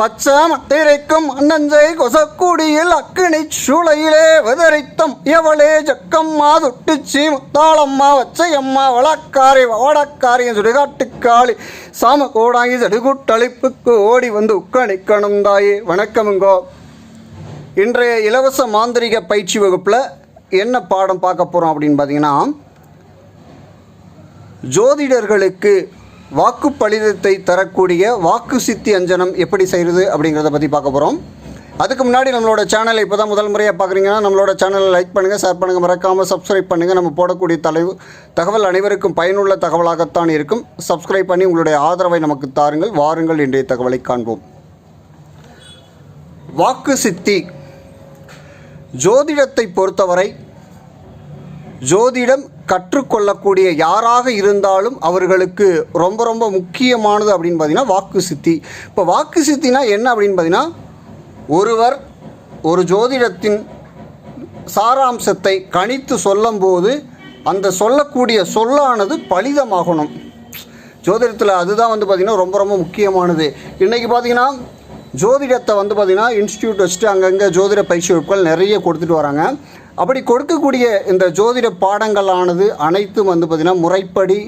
பச்சாமத்திரைக்கும் அன்னஞ்சை கொசக்குடியில் அக்கினி சூளையிலே விதரித்தம். எவளே ஜக்கம்மா துட்டுச்சி முத்தாளம்மா வச்சையம்மா வழக்காரி சுடுகாட்டு சுடுகாட்டுக்காளி. சாம கோடாங்கி சடுகுட்டளிப்புக்கு ஓடி வந்து உக்கணிக்கணும் தாயே வணக்கமுங்கோ. இன்றைய இலவச மாந்திரிக பயிற்சி வகுப்பில் என்ன பாடம் பார்க்க போகிறோம் அப்படின்னு பார்த்தீங்கன்னா ஜோதிடர்களுக்கு வாக்கு தரக்கூடிய வாக்கு சித்தி அஞ்சனம் எப்படி செய்கிறது அப்படிங்கிறத பற்றி பார்க்க போகிறோம் அதுக்கு முன்னாடி நம்மளோட சேனலை இப்போ தான் முதல் முறையாக பார்க்குறீங்கன்னா நம்மளோட சேனலை லைக் பண்ணுங்கள் ஷேர் பண்ணுங்கள் மறக்காமல் சப்ஸ்கிரைப் பண்ணுங்கள் நம்ம போடக்கூடிய தலைவு தகவல் அனைவருக்கும் பயனுள்ள தகவலாகத்தான் இருக்கும். சப்ஸ்கிரைப் பண்ணி உங்களுடைய ஆதரவை நமக்கு தாருங்கள். வாருங்கள். இன்றைய தகவலை காண்போம். வாக்கு சித்தி ஜோதிடத்தை பொறுத்தவரை ஜோதிடம் கற்றுக்கொள்ளக்கூடிய யாராக இருந்தாலும் அவர்களுக்கு ரொம்ப ரொம்ப முக்கியமானது அப்படின்னு பார்த்தீங்கன்னா வாக்கு சித்தி. இப்போ வாக்கு சித்தினா என்ன அப்படின்னு பார்த்தீங்கன்னா ஒருவர் ஒரு ஜோதிடத்தின் சாராம்சத்தை கணித்து சொல்லும்போது அந்த சொல்லக்கூடிய சொல்லானது பலிதமாகணும். ஜோதிடத்தில் அதுதான் வந்து பார்த்திங்கன்னா ரொம்ப ரொம்ப முக்கியமானது. இன்றைக்கி பார்த்தீங்கன்னா ஜோதிடத்தை வந்து பார்த்திங்கன்னா இன்ஸ்டியூட் வச்சுட்டு அங்கங்கே ஜோதிட பயிற்சி வகுப்புகள் நிறைய கொடுத்துட்டு வராங்க. அப்படி கொடுக்கக்கூடிய இந்த ஜோதிட பாடங்களானது அனைத்தும் வந்து பார்த்திங்கன்னா முறைப்படி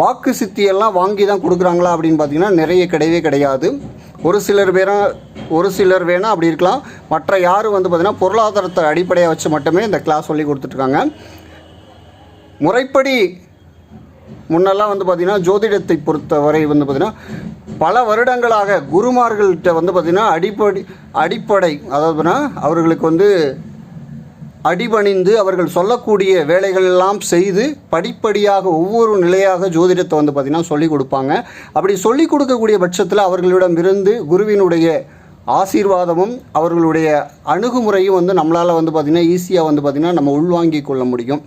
வாக்கு சித்தியெல்லாம் வாங்கி தான் கொடுக்குறாங்களா அப்படின்னு பார்த்தீங்கன்னா நிறைய கிடையவே கிடையாது. ஒரு சிலர் பேரா ஒரு சிலர் வேணால் அப்படி இருக்கலாம். மற்ற யாரும் வந்து பார்த்திங்கன்னா பொருளாதாரத்தை அடிப்படையாக வச்சு மட்டுமே இந்த கிளாஸ் சொல்லி கொடுத்துட்ருக்காங்க. முறைப்படி முன்னெல்லாம் வந்து பார்த்திங்கன்னா ஜோதிடத்தை பொறுத்தவரை வந்து பார்த்திங்கன்னா பல வருடங்களாக குருமார்கள்கிட்ட வந்து பார்த்திங்கன்னா அடிப்படை அடிப்படை அதாவதுனா அவர்களுக்கு வந்து அடிபணிந்து அவர்கள் சொல்லக்கூடிய வேலைகள் எல்லாம் செய்து படிப்படியாக ஒவ்வொரு நிலையாக ஜோதிடத்தை வந்து பார்த்திங்கன்னா சொல்லிக் கொடுப்பாங்க. அப்படி சொல்லிக் கொடுக்கக்கூடிய பட்சத்தில் அவர்களிடமிருந்து குருவினுடைய ஆசீர்வாதமும் அவர்களுடைய அணுகுமுறையும் வந்து நம்மளால் வந்து பார்த்திங்கன்னா ஈஸியாக வந்து பார்த்திங்கன்னா நம்ம உள்வாங்கிக் கொள்ள முடியும்.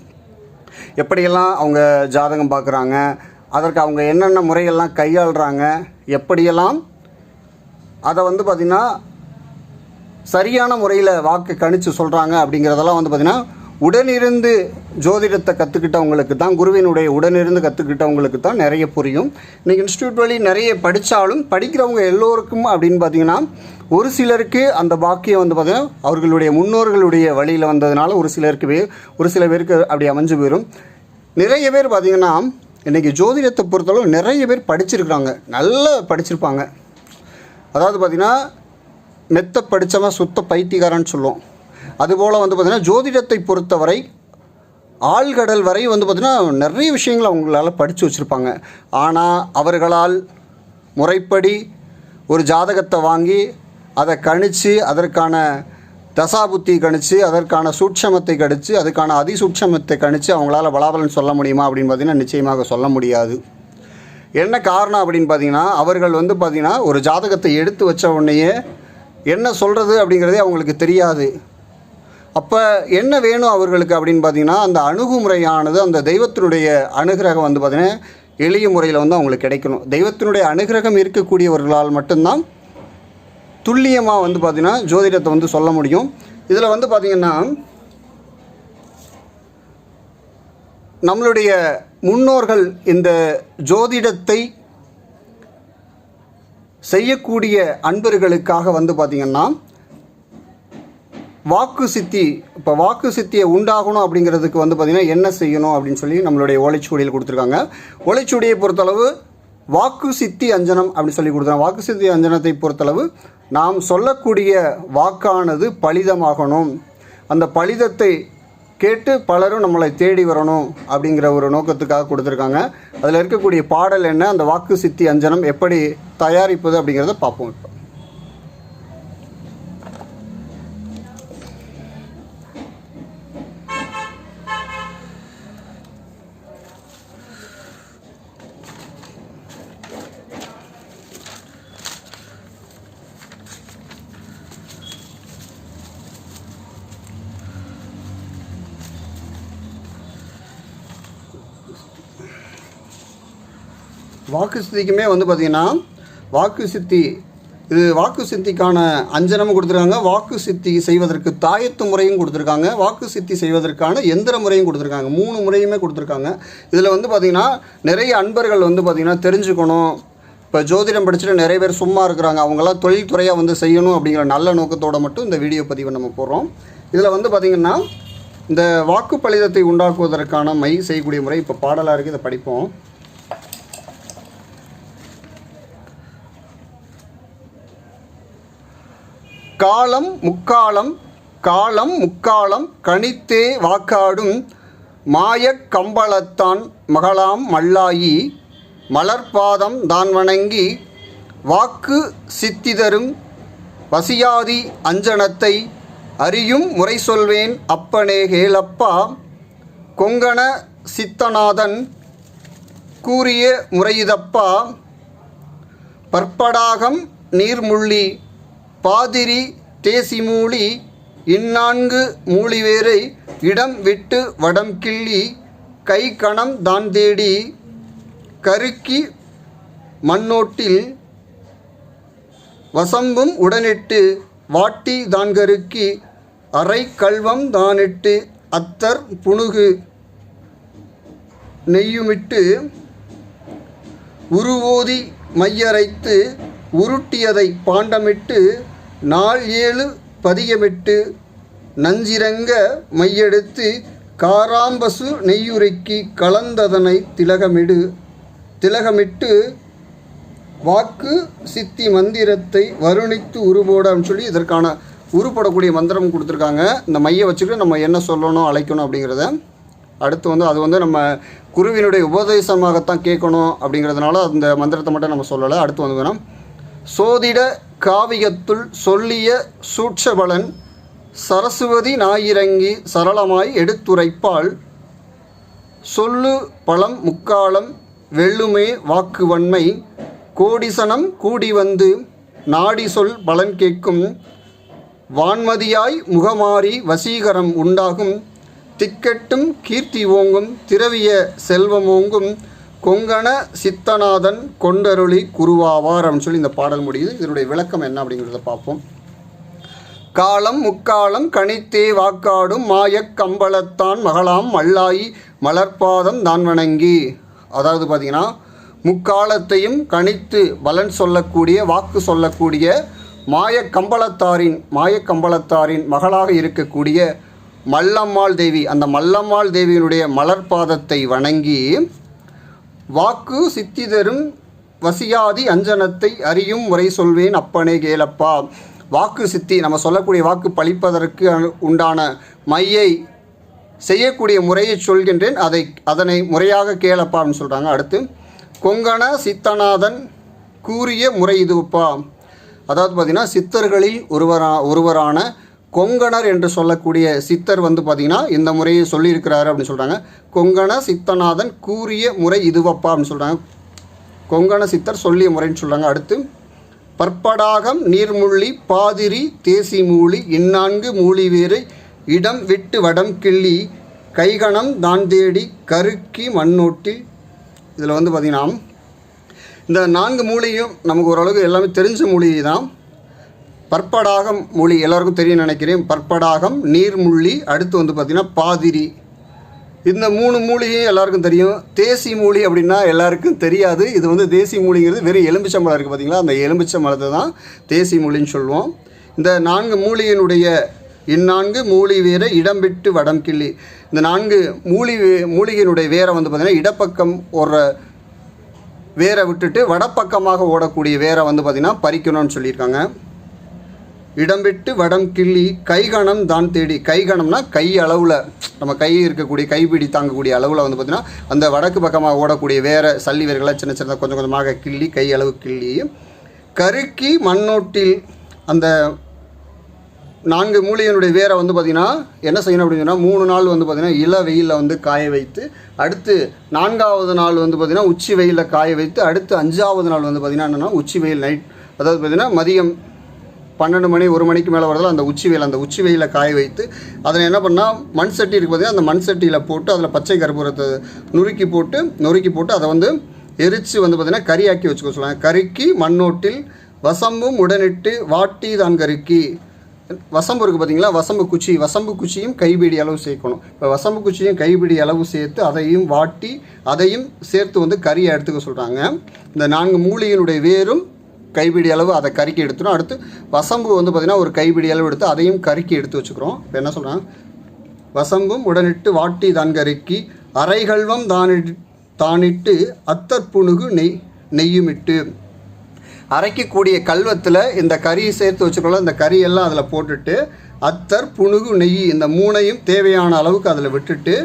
எப்படியெல்லாம் அவங்க ஜாதகம் பார்க்குறாங்க அதற்கு அவங்க என்னென்ன முறையெல்லாம் கையாளுறாங்க எப்படியெல்லாம் அதை வந்து பார்த்திங்கன்னா சரியான முறையில் வாக்கு கணிச்சு சொல்கிறாங்க அப்படிங்கிறதெல்லாம் வந்து பார்த்திங்கன்னா உடனிருந்து ஜோதிடத்தை கற்றுக்கிட்டவங்களுக்கு தான் குருவினுடைய உடனிருந்து கற்றுக்கிட்டவங்களுக்கு தான் நிறைய புரியும். இன்றைக்கி இன்ஸ்டியூட் வழி நிறைய படித்தாலும் படிக்கிறவங்க எல்லோருக்கும் அப்படின்னு பார்த்தீங்கன்னா ஒரு சிலருக்கு அந்த பாக்கியம் வந்து பார்த்திங்கன்னா அவர்களுடைய முன்னோர்களுடைய வழியில் வந்ததுனால ஒரு சிலருக்கு ஒரு சில பேருக்கு அப்படி அமைஞ்சு போயிடும் நிறைய பேர் பார்த்திங்கன்னா இன்றைக்கி ஜோதிடத்தை பொறுத்தளவு நிறைய பேர் படிச்சிருக்கிறாங்க. நல்லா படிச்சிருப்பாங்க. அதாவது பார்த்திங்கன்னா மெத்த படித்தவன் சுத்த பைத்தியக்காரன்னு சொல்லுவோம். அதுபோல் வந்து பார்த்திங்கன்னா ஜோதிடத்தை பொறுத்தவரை ஆழ்கடல் வரை வந்து பார்த்திங்கன்னா நிறைய விஷயங்களை அவங்களால படித்து வச்சுருப்பாங்க. ஆனால் அவர்களால் முறைப்படி ஒரு ஜாதகத்தை வாங்கி அதை கணித்து அதற்கான தசாபுத்தி கணிச்சு அதற்கான சூட்சமத்தை கணித்து அதுக்கான அதிசூட்சமத்தை கணித்து அவங்களால பலாபலன் சொல்ல முடியுமா அப்படின்னு பார்த்தீங்கன்னா நிச்சயமாக சொல்ல முடியாது. என்ன காரணம் அப்படின்னு பார்த்தீங்கன்னா அவர்கள் வந்து பார்த்திங்கன்னா ஒரு ஜாதகத்தை எடுத்து வச்ச உடனேயே என்ன சொல்கிறது அப்படிங்கிறதே அவங்களுக்கு தெரியாது. அப்போ என்ன வேணும் அவர்களுக்கு அப்படின்னு பார்த்தீங்கன்னா அந்த அணுகுமுறையானது அந்த தெய்வத்தினுடைய அனுகிரகம் வந்து பார்த்திங்கன்னா எளிய முறையில் வந்து அவங்களுக்கு கிடைக்கணும். தெய்வத்தினுடைய அனுகிரகம் இருக்கக்கூடியவர்களால் மட்டும்தான் துல்லியமாக வந்து பார்த்திங்கன்னா ஜோதிடத்தை வந்து சொல்ல முடியும். இதில் வந்து பார்த்திங்கன்னா நம்மளுடைய முன்னோர்கள் இந்த ஜோதிடத்தை செய்யக்கூடிய அன்பர்களுக்காக வந்து பார்த்திங்கன்னா வாக்கு சித்தி இப்போ வாக்கு சித்தியை உண்டாகணும் அப்படிங்கிறதுக்கு வந்து பார்த்திங்கன்னா என்ன செய்யணும் அப்படின்னு சொல்லி நம்மளுடைய ஓலைச்சுவடியில் கொடுத்துருக்காங்க. ஓலைச்சுவடியை பொறுத்தளவு வாக்கு சித்தி அஞ்சனம் அப்படின்னு சொல்லி கொடுத்துருக்காங்க. வாக்கு சித்தி அஞ்சனத்தை பொறுத்தளவு நாம் சொல்லக்கூடிய வாக்கானது பலிதமாகணும். அந்த பலிதத்தை கேட்டு பலரும் நம்மளை தேடி வரணும் அப்படிங்கிற ஒரு நோக்கத்துக்காக கொடுத்துருக்காங்க. அதில் இருக்கக்கூடிய பாடல் என்ன? அந்த வாக்கு சித்தி அஞ்சனம் எப்படி தயாரிப்பது அப்படிங்கிறத பார்ப்போம் இப்போ. வாக்கு சித்திக்குமே வந்து பார்த்திங்கன்னா வாக்கு சித்தி இது வாக்கு சித்திக்கான அஞ்சனமும் கொடுத்துருக்காங்க. வாக்கு சித்தி செய்வதற்கு தாயத்து முறையும் கொடுத்துருக்காங்க. வாக்கு சித்தி செய்வதற்கான எந்திர முறையும் கொடுத்துருக்காங்க. மூணு முறையுமே கொடுத்துருக்காங்க. இதில் வந்து பார்த்திங்கன்னா நிறைய அன்பர்கள் வந்து பார்த்திங்கன்னா தெரிஞ்சுக்கணும். இப்போ ஜோதிடம் படிச்சுட்டு நிறைய பேர் சும்மா இருக்கிறாங்க. அவங்களாம் தொழில்துறையாக வந்து செய்யணும் அப்படிங்கிற நல்ல நோக்கத்தோடு மட்டும் இந்த வீடியோ பதிவை நம்ம போடுறோம். இதில் வந்து பார்த்திங்கன்னா இந்த வாக்கு பலிதத்தை உண்டாக்குவதற்கான மை செய்யக்கூடிய முறை இப்போ பாடலாக இருக்குது இதை படிப்போம். காலம் முக்காலம் காலம் முக்காலம் கணித்தே வாக்காடும் மாயக் கம்பளத்தான் மகளாம் மல்லாயி மலர்பாதம் தான் வணங்கி வாக்கு சித்திதரும் வசியாதி அஞ்சனத்தை அறியும் முறை சொல்வேன் அப்பனே கேளப்பா கொங்கண சித்தநாதன் கூறிய முறையிதப்பா. பற்படாகம் நீர்முள்ளி பாதிரி தேசிமூலி இந்நான்கு மூலிவேரை இடம் விட்டு வடம் கிள்ளி கை கணம் தான் தேடி கருக்கி மண்ணோட்டில் வசம்பும் உடனிட்டு வாட்டி தான் கருக்கி அரை கல்வம் தானிட்டு அத்தர் புணுகு நெய்யுமிட்டு உருவோதி மையரைத்து உருட்டியதை பாண்டமிட்டு நாள் ஏழு பதியமிட்டு நஞ்சிரங்க மையெடுத்து காராம்பசு நெய்யுரைக்கு கலந்ததனை திலகமிடு. திலகமிட்டு வாக்கு சித்தி மந்திரத்தை வருணித்து உருபோட அப்படின்னு சொல்லி இதற்கான உருப்படக்கூடிய மந்திரம் கொடுத்துருக்காங்க. இந்த மையை வச்சுக்கிட்டு நம்ம என்ன சொல்லணும் அழைக்கணும் அப்படிங்கிறத அடுத்து வந்து அது வந்து நம்ம குருவினுடைய உபதேசமாகத்தான் கேட்கணும் அப்படிங்கிறதுனால அந்த மந்திரத்தை மட்டும் நம்ம சொல்லலை. அடுத்து வந்து வேணும். சோதிட காவியத்துள் சொல்லிய சூட்சபலன் சரஸ்வதி நாயிறங்கி சரளமாய் எடுத்துரைப்பாள் சொல்லு பழம் முக்காலம் வெள்ளுமே வாக்குவன்மை கோடிசனம் கூடி வந்து நாடி சொல் பலன் கேட்கும் வான்மதியாய் முகமாறி வசீகரம் உண்டாகும் திக்கெட்டும் கீர்த்தி ஓங்கும் திரவிய செல்வமோங்கும் கொங்கண சித்தநாதன் கொண்டருளி குருவாவார் அப்படின்னு சொல்லி இந்த பாடல் முடியுது. இதனுடைய விளக்கம் என்ன அப்படிங்கிறத பார்ப்போம். காலம் முக்காலம் கணித்தே வாக்காடும் மாயக் கம்பளத்தான் மகளாம் மல்லாயி மலர்பாதம் தான் வணங்கி. அதாவது பார்த்தீங்கன்னா முக்காலத்தையும் கணித்து பலன் சொல்லக்கூடிய வாக்கு சொல்லக்கூடிய மாயக் கம்பளத்தாரின் மாயக் கம்பளத்தாரின் மகளாக இருக்கக்கூடிய மல்லம்மாள் தேவி. அந்த மல்லம்மாள் தேவியினுடைய மலர்பாதத்தை வணங்கி வாக்கு சித்தி தரும் வசியாதி அஞ்சனத்தை அறியும் முறை சொல்வேன் அப்பனே கேளப்பா. வாக்கு சித்தி நம்ம சொல்லக்கூடிய வாக்கு பழிப்பதற்கு உண்டான மையை செய்யக்கூடிய முறையை சொல்கின்றேன். அதை அதனை முறையாக கேளப்பா அப்படின்னு சொல்கிறாங்க அடுத்து கொங்கண சித்தநாதன் கூறிய முறை இதுப்பா அதாவது பார்த்திங்கன்னா சித்தர்களில் ஒருவரா ஒருவரான கொங்கணர் என்று சொல்லக்கூடிய சித்தர் வந்து பார்த்திங்கன்னா இந்த முறையை சொல்லியிருக்கிறாரு அப்படின்னு சொல்கிறாங்க கொங்கண சித்தநாதன் கூறிய முறை இதுவப்பா அப்படின்னு சொல்கிறாங்க கொங்கண சித்தர் சொல்லிய முறைன்னு சொல்கிறாங்க அடுத்து பற்படாகம் நீர்முள்ளி பாதிரி தேசி மூலி இந்நான்கு மூலி வேறு இடம் விட்டு வடம் கிள்ளி கைகணம் தான் தேடி கருக்கி மண்ணோட்டி இதில் வந்து பார்த்திங்கன்னா இந்த நான்கு மூலியும் நமக்கு ஓரளவுக்கு எல்லாமே தெரிஞ்ச மூலிகை தான் பற்படாகம் மூலி எல்லாருக்கும் தெரியும் நினைக்கிறேன். பற்படாகம் நீர்முள்ளி அடுத்து வந்து பார்த்திங்கன்னா பாதிரி. இந்த மூணு மூலிகையும் எல்லாருக்கும் தெரியும். தேசி மூலி அப்படின்னா எல்லாருக்கும் தெரியாது. இது வந்து தேசி மூலிங்கிறது வெறும் எலும்பிச்சம்பழம் இருக்குது பார்த்தீங்களா? அந்த எலும்பிச்சம்பழத்தை தான் தேசி மூலின்னு சொல்லுவோம். இந்த நான்கு மூலிகையினுடைய இந்நான்கு மூலி வேற இடம்பிட்டு வடம் கிள்ளி. இந்த நான்கு மூலி வே- மூலிகையினுடைய வேரை வந்து பார்த்திங்கன்னா இடப்பக்கம் ஒரு வேரை விட்டுட்டு வடப்பக்கமாக ஓடக்கூடிய வேரை வந்து பார்த்திங்கன்னா பறிக்கணும்னு சொல்லியிருக்காங்க. இடம்பிட்டு வடம் கிள்ளி கைகணம் தான் தேடி. கைகணம்னா கை அளவில். நம்ம கை இருக்கக்கூடிய கைப்பிடி தாங்கக்கூடிய அளவில் வந்து பார்த்திங்கன்னா அந்த வடக்கு பக்கமாக ஓடக்கூடிய வேற சல்லி வேர்களை சின்ன சின்ன கொஞ்சம் கொஞ்சமாக கிள்ளி கை அளவு கிள்ளி கருக்கி மண்ணோட்டில் அந்த நான்கு மூலிகையினுடைய வேரை வந்து பார்த்திங்கன்னா என்ன செய்யணும் அப்படின்னு சொன்னால் மூணு நாள் வந்து பார்த்திங்கன்னா இள வெயிலில் வந்து காய வைத்து அடுத்து நான்காவது நாள் வந்து பார்த்திங்கன்னா உச்சி வெயிலில் காய வைத்து அடுத்து அஞ்சாவது நாள் வந்து பார்த்திங்கன்னா என்னென்னா உச்சி வெயில் நைட். அதாவது பார்த்திங்கன்னா மதியம் பன்னெண்டு மணி ஒரு மணிக்கு மேலே வரதில் அந்த உச்சி வெயில் அந்த உச்சி வெயிலில் காய வைத்து அதில் என்ன பண்ணால் மண் சட்டி இருக்கு பார்த்தீங்கன்னா அந்த மண் சட்டியில் போட்டு அதில் பச்சை கற்பூரத்தை நுறுக்கி போட்டு நொறுக்கி போட்டு அதை வந்து எரித்து வந்து பார்த்திங்கன்னா கறியாக்கி வச்சுக்க சொல்லுவாங்க. கருக்கி மண்ணோட்டில் வசம்பும் உடனிட்டு வாட்டி தான் கருக்கி வசம்பு இருக்குது பார்த்தீங்களா வசம்பு குச்சி. வசம்பு குச்சியும் கைபிடி அளவு சேர்க்கணும். இப்போ வசம்பு குச்சியும் கைபிடி அளவு சேர்த்து அதையும் வாட்டி அதையும் சேர்த்து வந்து கறியை எடுத்துக்க சொல்கிறாங்க இந்த நான்கு மூலிகையினுடைய வேரும் கைபிடி அளவு அதை கறிக்கி எடுத்துடும் அடுத்து வசம்பு வந்து பார்த்திங்கன்னா ஒரு கைபிடி அளவு எடுத்து அதையும் கறிக்கி எடுத்து வச்சுக்கிறோம். இப்போ என்ன சொல்கிறாங்க வசம்பும் உடனிட்டு வாட்டி தான் கருக்கி அரைகல்வம் தானிட்டு தானிட்டு அத்தற்புணுகு நெய் நெய்யுமிட்டு. அரைக்கக்கூடிய கல்வத்தில் இந்த கறியை சேர்த்து வச்சுக்கலாம் இந்த கறியெல்லாம் அதில் போட்டுட்டு அத்தர் புணுகு நெய் இந்த மூணையும் தேவையான அளவுக்கு அதில் விட்டுட்டு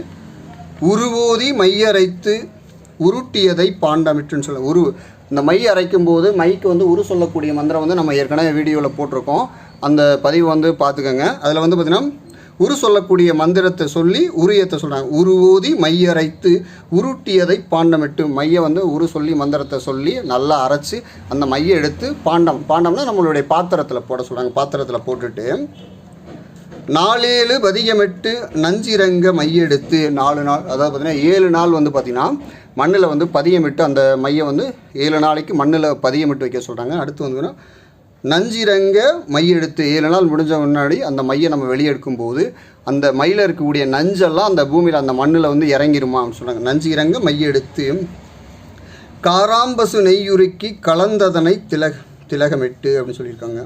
உருவோதி மையரைத்து உருட்டியதை பாண்டமிட்டுன்னு சொல்ல உரு இந்த மை அரைக்கும் போது மைக்கு வந்து உரு சொல்லக்கூடிய மந்திரம் வந்து நம்ம ஏற்கனவே வீடியோவில் போட்டிருக்கோம். அந்த பதிவு வந்து பார்த்துக்கோங்க. அதில் வந்து பார்த்திங்கன்னா உரு சொல்லக்கூடிய மந்திரத்தை சொல்லி உரியத்தை சொல்கிறாங்க உரு ஊதி மையரைத்து உருட்டியதை பாண்டமிட்டு மையை வந்து உரு சொல்லி மந்திரத்தை சொல்லி நல்லா அரைச்சி அந்த மையை எடுத்து பாண்டம் பாண்டம்னா நம்மளுடைய பாத்திரத்தில் போட சொல்கிறாங்க பாத்திரத்தில் போட்டுட்டு நாலேழு பதியமிட்டு நஞ்சிரங்க மையெடுத்து நாலு நாள் அதாவது பார்த்தீங்கன்னா ஏழு நாள் வந்து பார்த்திங்கன்னா மண்ணில் வந்து பதியமிட்டு அந்த மையை வந்து ஏழு நாளைக்கு மண்ணில் பதியமிட்டு வைக்க சொல்கிறாங்க அடுத்து வந்து நஞ்சிரங்க மையெடுத்து ஏழு நாள் முடிஞ்ச முன்னாடி அந்த மையை நம்ம வெளியே எடுக்கும்போது அந்த மயில் இருக்கக்கூடிய நஞ்செல்லாம் அந்த பூமியில் அந்த மண்ணில் வந்து இறங்கிருமா அப்படின்னு சொல்கிறாங்க நஞ்சிரங்க மையெடுத்து காராம்பசு நெய்யுருக்கி கலந்ததனை திலக திலகமிட்டு அப்படின்னு சொல்லியிருக்காங்க.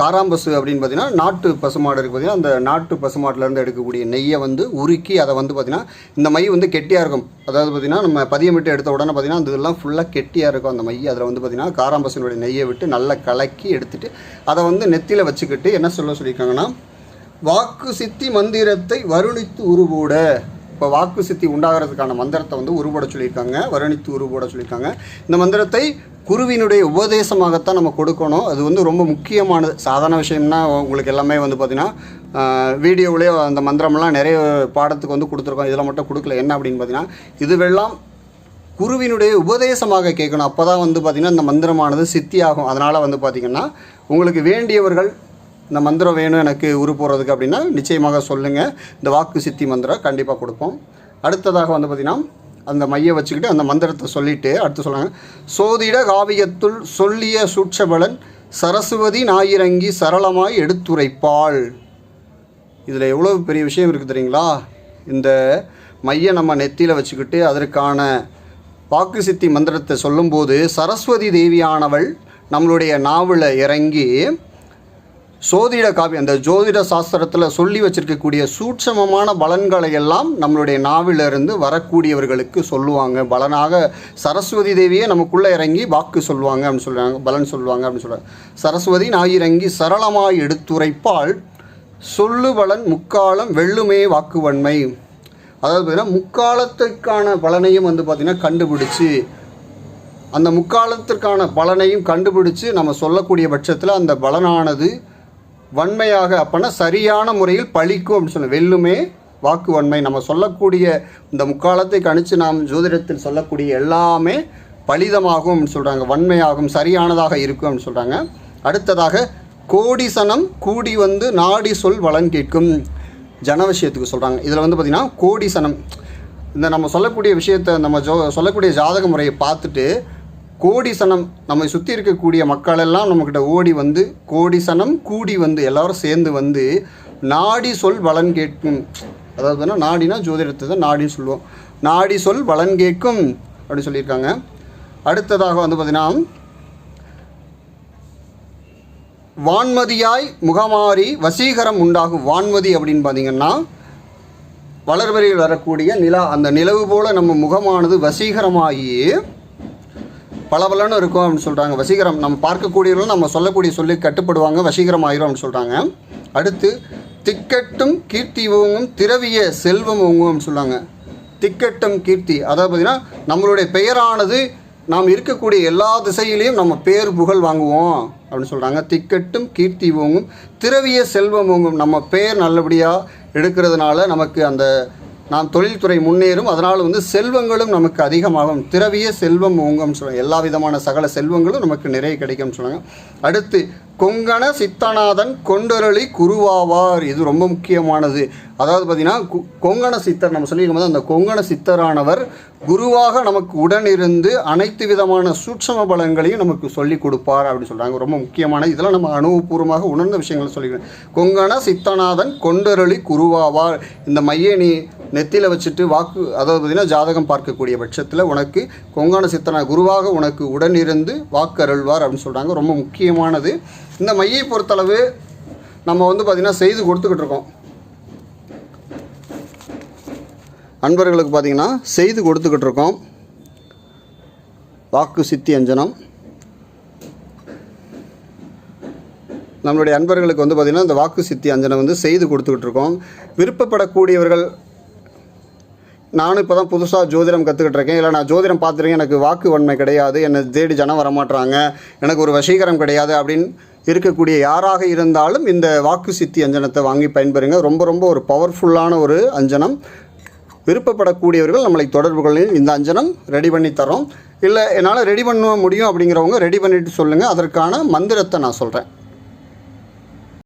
காராம்பசு அப்படின்னு பார்த்தீங்கன்னா நாட்டு பசுமாடு இருக்குது பார்த்தீங்கன்னா அந்த நாட்டு பசுமாட்டிலேருந்து எடுக்கக்கூடிய நெய்யை வந்து உருக்கி அதை வந்து பார்த்திங்கன்னா இந்த மை வந்து கெட்டியாக இருக்கும். அதாவது பார்த்திங்கன்னா நம்ம பதியமிட்டு எடுத்த உடனே பார்த்திங்கன்னா அந்த இதெல்லாம் ஃபுல்லாக கெட்டியாக இருக்கும் அந்த மை அதில் வந்து பார்த்திங்கன்னா காராம்பசுனுடைய நெய்யை விட்டு நல்லா கலக்கி எடுத்துட்டு அதை வந்து நெத்தியில் வச்சுக்கிட்டு என்ன சொல்ல சொல்லியிருக்காங்கன்னா வாக்கு சித்தி மந்திரத்தை வருணித்து உருவோட இப்போ வாக்கு சித்தி உண்டாகிறதுக்கான மந்திரத்தை வந்து உருவோட சொல்லியிருக்காங்க. வருணித்து உருவோட சொல்லியிருக்காங்க. இந்த மந்திரத்தை குருவினுடைய உபதேசமாகத்தான் நம்ம கொடுக்கணும். அது வந்து ரொம்ப முக்கியமானது. சாதாரண விஷயம்னா உங்களுக்கு எல்லாமே வந்து பார்த்திங்கன்னா வீடியோவிலே அந்த மந்திரம்லாம் நிறைய பாடத்துக்கு வந்து கொடுத்துருக்கோம். இதில் மட்டும் கொடுக்கல. என்ன அப்படின்னு பார்த்தீங்கன்னா இதுவெல்லாம் குருவினுடைய உபதேசமாக கேட்கணும். அப்போ தான் வந்து பார்த்திங்கன்னா இந்த மந்திரமானது சித்தியாகும். அதனால் வந்து பார்த்திங்கன்னா உங்களுக்கு வேண்டியவர்கள் இந்த மந்திரம் வேணும் எனக்கு உரு போகிறதுக்கு அப்படின்னா நிச்சயமாக சொல்லுங்கள் இந்த வாக்கு சித்தி மந்திரம் கண்டிப்பாக கொடுப்போம். அடுத்ததாக வந்து பார்த்திங்கன்னா அந்த மைய வச்சுக்கிட்டு அந்த மந்திரத்தை சொல்லிட்டு அடுத்து சொல்கிறாங்க சோதிட காவியத்துள் சொல்லிய சூட்சபலன் சரஸ்வதி ஞாயிறங்கி சரளமாய் எடுத்துரைப்பாள். இதில் எவ்வளோ பெரிய விஷயம் இருக்குது தெரியுங்களா? இந்த மைய நம்ம நெத்தியில் வச்சுக்கிட்டு அதற்கான வாக்கு சித்தி மந்திரத்தை சொல்லும்போது சரஸ்வதி தேவியானவள் நம்மளுடைய நாவில் இறங்கி சோதிட காவியம் அந்த ஜோதிட சாஸ்திரத்தில் சொல்லி வச்சிருக்கக்கூடிய சூட்சமமான பலன்களை எல்லாம் நம்மளுடைய நாவிலிருந்து வரக்கூடியவர்களுக்கு சொல்லுவாங்க. பலனாக சரஸ்வதி தேவியே நமக்குள்ளே இறங்கி வாக்கு சொல்லுவாங்க அப்படின்னு சொல்லுவாங்க பலன் சொல்லுவாங்க அப்படின்னு சொல்கிறாங்க சரஸ்வதி நாயிறங்கி சரளமாய் எடுத்துரைப்பால் சொல்லு பலன் முக்காலம் வெள்ளுமே வாக்குவன்மை அதாவது பார்த்தீங்கன்னா முக்காலத்துக்கான பலனையும் வந்து பார்த்திங்கன்னா கண்டுபிடிச்சு அந்த முக்காலத்திற்கான பலனையும் கண்டுபிடிச்சு நம்ம சொல்லக்கூடிய பட்சத்தில் அந்த பலனானது வன்மையாக அப்போனா சரியான முறையில் பழிக்கும் அப்படின்னு சொல்ல வெல்லுமே வாக்கு வன்மை. நம்ம சொல்லக்கூடிய இந்த முக்காலத்தை கணித்து நாம் ஜோதிடத்தில் சொல்லக்கூடிய எல்லாமே பலிதமாகும் அப்படின்னு சொல்கிறாங்க வன்மையாகும் சரியானதாக இருக்கும் அப்படின்னு சொல்கிறாங்க அடுத்ததாக கோடிசனம் கூடி வந்து நாடி சொல் வளன் கேட்கும் ஜன விஷயத்துக்கு சொல்கிறாங்க இதில் வந்து பார்த்திங்கன்னா கோடிசனம். இந்த நம்ம சொல்லக்கூடிய விஷயத்தை நம்ம ஜோ சொல்லக்கூடிய ஜாதக முறையை பார்த்துட்டு கோடிசனம் நம்மை சுற்றி இருக்கக்கூடிய மக்கள் எல்லாம் நம்மக்கிட்ட ஓடி வந்து கோடிசனம் கூடி வந்து எல்லாரும் சேர்ந்து வந்து நாடி சொல் வளன் கேட்கும். அதாவது பார்த்தீங்கன்னா நாடினா ஜோதிடத்தை தான் நாடின்னு சொல்லுவோம். நாடி சொல் வளன் கேட்கும் அப்படின்னு சொல்லியிருக்காங்க. அடுத்ததாக வந்து பார்த்திங்கன்னா வான்மதியாய் முகமாறி வசீகரம் உண்டாகும். வான்மதி அப்படின்னு பார்த்தீங்கன்னா வளர்வரையில் வரக்கூடிய நிலா அந்த நிலவு போல் நம்ம முகமானது வசீகரமாகி பளபளன்னு இருக்கும் அப்படின்னு சொல்கிறாங்க வசீகரம் நம்ம பார்க்கக்கூடியவர்களும் நம்ம சொல்லக்கூடிய சொல்லி கட்டுப்படுவாங்க வசீகரம் ஆயிரும் அப்படின்னு சொல்கிறாங்க அடுத்து திக்கட்டும் கீர்த்தி ஓங்கும் திரவிய செல்வம் ஓங்கும் அப்படின்னு சொல்கிறாங்க திக்கட்டும் கீர்த்தி அதாவது பார்த்திங்கன்னா நம்மளுடைய பெயரானது நாம் இருக்கக்கூடிய எல்லா திசையிலையும் நம்ம பேர் புகழ் வாங்குவோம் அப்படின்னு சொல்கிறாங்க திக்கட்டும் கீர்த்தி ஓங்கும் திரவிய செல்வம் ஓங்கும் நம்ம பெயர் நல்லபடியாக எடுக்கிறதுனால நமக்கு அந்த நாம் தொழில்துறை முன்னேறும் அதனால் வந்து செல்வங்களும் நமக்கு அதிகமாகும். திரவிய செல்வம் ஓங்கும்னு சொல்லுவாங்க. எல்லா விதமான சகல செல்வங்களும் நமக்கு நிறைய கிடைக்கும்னு சொன்னாங்க அடுத்து கொங்கண சித்தநாதன் கொண்டரளி குருவாவார். இது ரொம்ப முக்கியமானது. அதாவது பார்த்திங்கன்னா கு- கொங்கண சித்தர் நம்ம சொல்லியிருக்கும் போது அந்த கொங்கண சித்தரானவர் குருவாக நமக்கு உடனிருந்து அனைத்து விதமான சூட்சம பலங்களையும் நமக்கு சொல்லி கொடுப்பார் அப்படின்னு சொல்கிறாங்க ரொம்ப முக்கியமான இதெல்லாம் நம்ம அனுபவபூர்வமாக உணர்ந்த விஷயங்களை சொல்லிக்கிறோம் கொங்கண சித்தநாதன் கொண்டரளி குருவாவார். இந்த மையனி நெத்தியில் வச்சுட்டு வாக்கு அதாவது பார்த்திங்கன்னா ஜாதகம் பார்க்கக்கூடிய பட்சத்தில் உனக்கு கொங்கான சித்தனா குருவாக உனக்கு உடனிருந்து வாக்கு அருள்வார் அப்படின்னு சொல்கிறாங்க ரொம்ப முக்கியமானது. இந்த மையை பொறுத்தளவு நம்ம வந்து பார்த்திங்கன்னா செய்து கொடுத்துக்கிட்டு இருக்கோம். அன்பர்களுக்கு பார்த்திங்கன்னா செய்து கொடுத்துக்கிட்டு இருக்கோம். வாக்கு சித்தி அஞ்சனம். நம்மளுடைய அன்பர்களுக்கு வந்து பார்த்திங்கன்னா இந்த வாக்கு சித்தி அஞ்சனம் வந்து செய்து கொடுத்துக்கிட்டு இருக்கோம். விருப்பப்படக்கூடியவர்கள் நானும் இப்போ தான் புதுசாக ஜோதிடம் கற்றுக்கிட்டு இருக்கேன் இல்லை நான் ஜோதிடம் பார்த்துருக்கேன் எனக்கு வாக்கு வன்மை கிடையாது. என்னை தேடி ஜனம் வரமாட்றாங்க. எனக்கு ஒரு வசீகரம் கிடையாது அப்படின்னு இருக்கக்கூடிய யாராக இருந்தாலும் இந்த வாக்கு சித்தி அஞ்சனத்தை வாங்கி பயன்பெறுங்க. ரொம்ப ரொம்ப ஒரு பவர்ஃபுல்லான ஒரு அஞ்சனம். விருப்பப்படக்கூடியவர்கள் நம்மளை தொடர்பு கொள்ள இந்த அஞ்சனம் ரெடி பண்ணி தரோம். இல்லை என்னால் ரெடி பண்ண முடியும் அப்படிங்கிறவங்க ரெடி பண்ணிட்டு சொல்லுங்கள் அதற்கான மந்திரத்தை நான் சொல்கிறேன்